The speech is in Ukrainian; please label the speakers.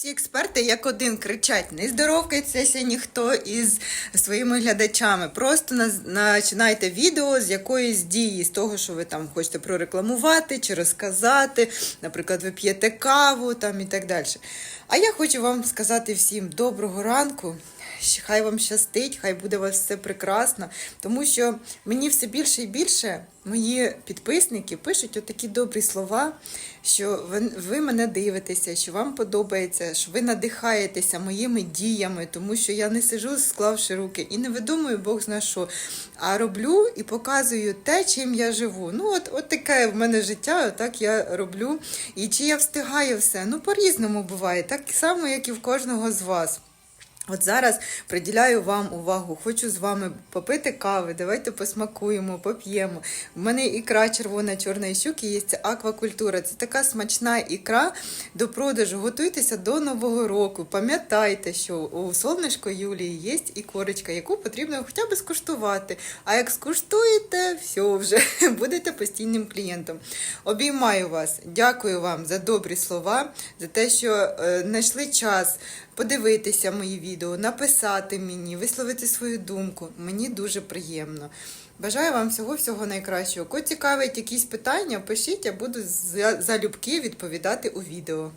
Speaker 1: Всі експерти як один кричать: не здоровкайтеся ніхто із своїми глядачами. Просто починайте відео з якоїсь дії, з того, що ви там хочете прорекламувати чи розказати. Наприклад, ви п'єте каву там і так далі. А я хочу вам сказати всім доброго ранку. Хай вам щастить, хай буде у вас все прекрасно. Тому що мені все більше і більше мої підписники пишуть отакі добрі слова, що ви, ви мене дивитеся, що вам подобається, що ви надихаєтеся моїми діями, тому що я не сижу, склавши руки, і не видумую Бог зна що, а роблю і показую те, чим я живу. Ну, от, от таке в мене життя, так я роблю. І чи я встигаю все? Ну, по-різному буває, так само, як і в кожного з вас. От зараз приділяю вам увагу. Хочу з вами попити кави. Давайте посмакуємо, поп'ємо. У мене ікра червона чорної щуки є це аквакультура. Це така смачна ікра до продажу. Готуйтеся до нового року. Пам'ятайте, що у сонечко Юлії є і корочка, яку потрібно хоча б скуштувати. А як скуштуєте, все вже будете постійним клієнтом. Обіймаю вас, дякую вам за добрі слова, за те, що е, знайшли час подивитися мої відео, написати мені, висловити свою думку. Мені дуже приємно. Бажаю вам всього всього найкращого. Кого цікавить якісь питання, пишіть, я буду залюбки відповідати у відео.